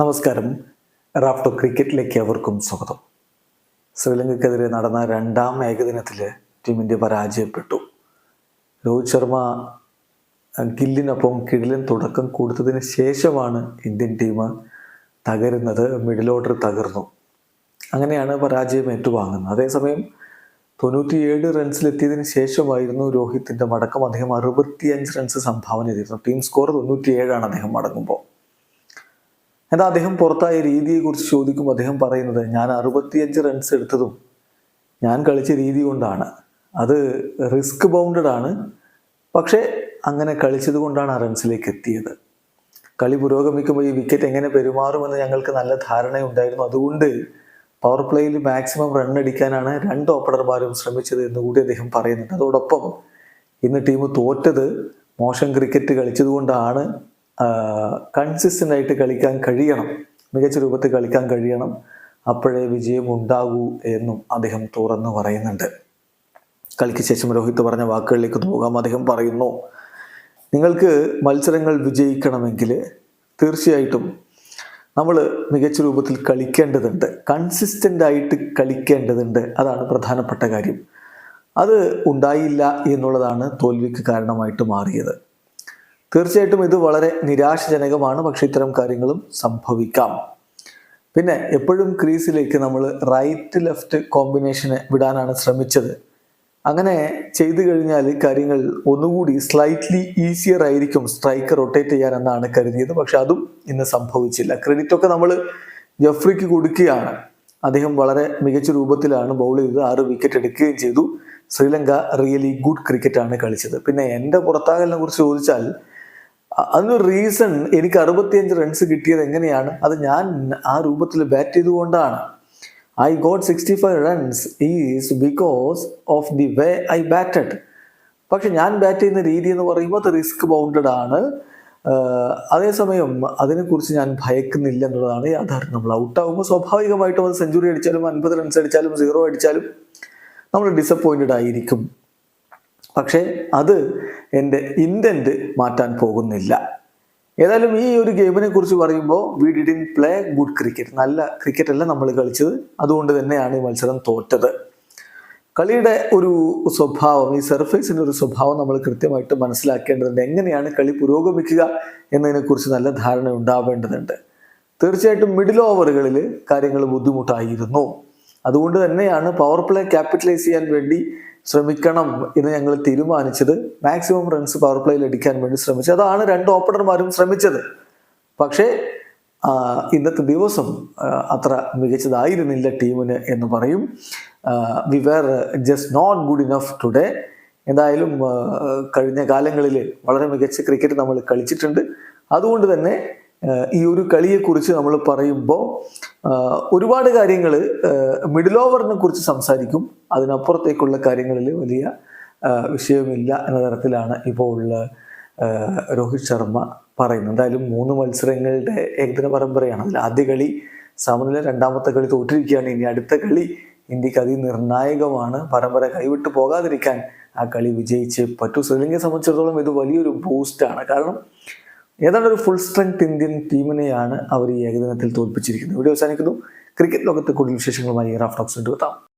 നമസ്കാരം. റാഫ്റ്റോ ക്രിക്കറ്റിലേക്ക് അവർക്കും സ്വാഗതം. ശ്രീലങ്കയ്ക്കെതിരെ നടന്ന രണ്ടാം ഏകദിനത്തിൽ ടീം ഇന്ത്യ പരാജയപ്പെട്ടു. രോഹിത് ശർമ്മ ഗില്ലിനൊപ്പം കിടിലൻ തുടക്കം കൊടുത്തതിന് ശേഷമാണ് ഇന്ത്യൻ ടീം തകരുന്നത് മിഡിൽ ഓർഡർ തകർന്നു. അങ്ങനെയാണ് പരാജയം ഏറ്റുവാങ്ങുന്നത്. അതേസമയം തൊണ്ണൂറ്റിയേഴ് റൺസിലെത്തിയതിന് ശേഷമായിരുന്നു രോഹിത്തിന്റെ മടക്കം. അദ്ദേഹം അറുപത്തിയഞ്ച് റൺസ് സംഭാവന ചെയ്തിരുന്നു. ടീം സ്കോർ തൊണ്ണൂറ്റിയേഴാണ് അദ്ദേഹം മടങ്ങുമ്പോൾ എന്നാൽ അദ്ദേഹം പുറത്തായ രീതിയെക്കുറിച്ച് ചോദിക്കുമ്പോൾ അദ്ദേഹം പറയുന്നത് ഞാൻ അറുപത്തിയഞ്ച് റൺസ് എടുത്തതും ഞാൻ കളിച്ച രീതി കൊണ്ടാണ്. അത് റിസ്ക് ബൗണ്ടഡ് ആണ്. പക്ഷേ അങ്ങനെ കളിച്ചത് കൊണ്ടാണ് ആ റൺസിലേക്ക് എത്തിയത്. കളി പുരോഗമിക്കുമ്പോൾ ഈ വിക്കറ്റ് എങ്ങനെ പെരുമാറുമെന്ന് ഞങ്ങൾക്ക് നല്ല ധാരണയുണ്ടായിരുന്നു. അതുകൊണ്ട് പവർ പ്ലേയിൽ മാക്സിമം റൺ അടിക്കാനാണ് രണ്ട് ഓപ്പണർമാരും ശ്രമിച്ചത് എന്നുകൂടി അദ്ദേഹം പറയുന്നുണ്ട്. അതോടൊപ്പം ഇന്ന് ടീം തോറ്റത് മോശം ക്രിക്കറ്റ് കളിച്ചതുകൊണ്ടാണ് കൺസിസ്റ്റന്റ് ആയിട്ട് കളിക്കാൻ കഴിയണം. മികച്ച രൂപത്തിൽ കളിക്കാൻ കഴിയണം. അപ്പോഴേ വിജയം ഉണ്ടാകൂ എന്നും അദ്ദേഹം തുറന്നു പറയുന്നുണ്ട്. കളിക്ക് ശേഷം രോഹിത് പറഞ്ഞ വാക്കുകളിലേക്ക് പോകാം. അദ്ദേഹം പറയുന്നു നിങ്ങൾക്ക് മത്സരങ്ങൾ വിജയിക്കണമെങ്കിൽ തീർച്ചയായിട്ടും നമ്മൾ മികച്ച രൂപത്തിൽ കളിക്കേണ്ടതുണ്ട്. കൺസിസ്റ്റന്റ് ആയിട്ട് കളിക്കേണ്ടതുണ്ട്. അതാണ് പ്രധാനപ്പെട്ട കാര്യം. അത് ഉണ്ടായില്ല എന്നുള്ളതാണ് തോൽവിക്ക് കാരണമായിട്ട് മാറിയത്. തീർച്ചയായിട്ടും ഇത് വളരെ നിരാശജനകമാണ്. പക്ഷെ ഇത്തരം കാര്യങ്ങളും സംഭവിക്കാം. പിന്നെ എപ്പോഴും ക്രീസിലേക്ക് നമ്മൾ റൈറ്റ് ലെഫ്റ്റ് കോമ്പിനേഷന് വിടാനാണ് ശ്രമിച്ചത്. അങ്ങനെ ചെയ്തു കഴിഞ്ഞാൽ കാര്യങ്ങൾ ഒന്നുകൂടി സ്ലൈറ്റ്ലി ഈസിയർ ആയിരിക്കും സ്ട്രൈക്ക് റൊട്ടേറ്റ് ചെയ്യാൻ എന്നാണ് കരുതിയത്. പക്ഷെ അതും ഇന്ന് സംഭവിച്ചില്ല. ക്രെഡിറ്റ് ഒക്കെ നമ്മൾ ജഫ്രിക്ക് കൊടുക്കുകയാണ്. അദ്ദേഹം വളരെ മികച്ച രൂപത്തിലാണ് ബൗൾ ചെയ്തത്. ആറ് വിക്കറ്റ് എടുക്കുകയും ചെയ്തു. ശ്രീലങ്ക റിയലി ഗുഡ് ക്രിക്കറ്റാണ് കളിച്ചത്. പിന്നെ എന്റെ പുറത്താകലിനെ കുറിച്ച് ചോദിച്ചാൽ അതിനൊരു റീസൺ എനിക്ക് അറുപത്തിയഞ്ച് റൺസ് കിട്ടിയത് എങ്ങനെയാണ്? അത് ഞാൻ ആ രൂപത്തിൽ ബാറ്റ് ചെയ്തുകൊണ്ടാണ്. I got sixty five runs is because of the way I batted പക്ഷെ ഞാൻ ബാറ്റ് ചെയ്യുന്ന രീതി എന്ന് പറയുമ്പോൾ അത് റിസ്ക് ബൗണ്ടഡ് ആണ്. അതേസമയം അതിനെക്കുറിച്ച് ഞാൻ ഭയക്കുന്നില്ല എന്നുള്ളതാണ് യാഥാർത്ഥ്യം. നമ്മൾ ഔട്ടാകുമ്പോൾ സ്വാഭാവികമായിട്ടും അത് സെഞ്ചുറി അടിച്ചാലും അൻപത് റൺസ് അടിച്ചാലും സീറോ അടിച്ചാലും നമ്മൾ ഡിസപ്പോയിന്റഡ് ആയിരിക്കും. പക്ഷേ അത് എന്റെ ഇന്റന്റ് മാറ്റാൻ പോകുന്നില്ല. ഏതായാലും ഈ ഒരു ഗെയിമിനെ കുറിച്ച് പറയുമ്പോൾ we didn't play good cricket നല്ല ക്രിക്കറ്റ് അല്ല നമ്മൾ കളിച്ചത്. അതുകൊണ്ട് തന്നെയാണ് ഈ മത്സരം തോറ്റത്. കളിയുടെ ഒരു സ്വഭാവം ഈ സർഫേസിന്റെ ഒരു സ്വഭാവം നമ്മൾ കൃത്യമായിട്ട് മനസ്സിലാക്കേണ്ടതുണ്ട്. എങ്ങനെയാണ് കളി പുരോഗമിക്കുക എന്നതിനെക്കുറിച്ച് നല്ല ധാരണ ഉണ്ടാവേണ്ടതുണ്ട്. തീർച്ചയായിട്ടും മിഡിൽ ഓവറുകളിൽ കാര്യങ്ങൾ ബുദ്ധിമുട്ടായിരുന്നു. അതുകൊണ്ട് തന്നെയാണ് പവർ പ്ലേ ക്യാപിറ്റലൈസ് ചെയ്യാൻ വേണ്ടി ശ്രമിക്കണം എന്ന് ഞങ്ങൾ തീരുമാനിച്ചത്. മാക്സിമം റൺസ് പവർ പ്ലേയിൽ അടിക്കാൻ വേണ്ടി ശ്രമിച്ചത് അതാണ് രണ്ട് ഓപ്പണർമാരും ശ്രമിച്ചത്. പക്ഷേ ഇന്നത്തെ ദിവസം അത്ര മികച്ചതായിരുന്നില്ല ടീമിന് എന്ന് പറയും. We were just not good enough today എന്തായാലും കഴിഞ്ഞ കാലങ്ങളിൽ വളരെ മികച്ച ക്രിക്കറ്റ് നമ്മൾ കളിച്ചിട്ടുണ്ട്. അതുകൊണ്ട് തന്നെ ഈ ഒരു കളിയെക്കുറിച്ച് നമ്മൾ പറയുമ്പോൾ ഒരുപാട് കാര്യങ്ങൾ മിഡിൽ ഓവറിനെ കുറിച്ച് സംസാരിക്കും. അതിനപ്പുറത്തേക്കുള്ള കാര്യങ്ങളിൽ വലിയ വിഷയമില്ല എന്ന തരത്തിലാണ് ഇപ്പോൾ ഉള്ള രോഹിത് ശർമ്മ പറയുന്നത്. എന്തായാലും മൂന്ന് മത്സരങ്ങളുടെ ഏകദിന പരമ്പരയാണ്. അതിൽ ആദ്യ കളി സമനില രണ്ടാമത്തെ കളി തോറ്റിരിക്കുകയാണ്. ഇനി അടുത്ത കളി ഇന്ത്യയ്ക്ക് അതിനിർണായകമാണ്. പരമ്പര കൈവിട്ട് പോകാതിരിക്കാൻ ആ കളി വിജയിച്ച് പറ്റൂ. ശ്രീലങ്കയെ സംബന്ധിച്ചിടത്തോളം ഇത് വലിയൊരു ബൂസ്റ്റാണ് കാരണം ഏതാണ്ട് ഒരു ഫുൾ സ്ട്രെങ്ത് ഇന്ത്യൻ ടീമിനെയാണ് അവർ ഈ ഏകദിനത്തിൽ തോൽപ്പിച്ചിരിക്കുന്നത്. ഇവിടെ അവസാനിക്കുന്നു. ക്രിക്കറ്റ് ലോകത്തെ കൂടുതൽ വിശേഷങ്ങളുമായി റാഫ് ടോക്സ് എത്താം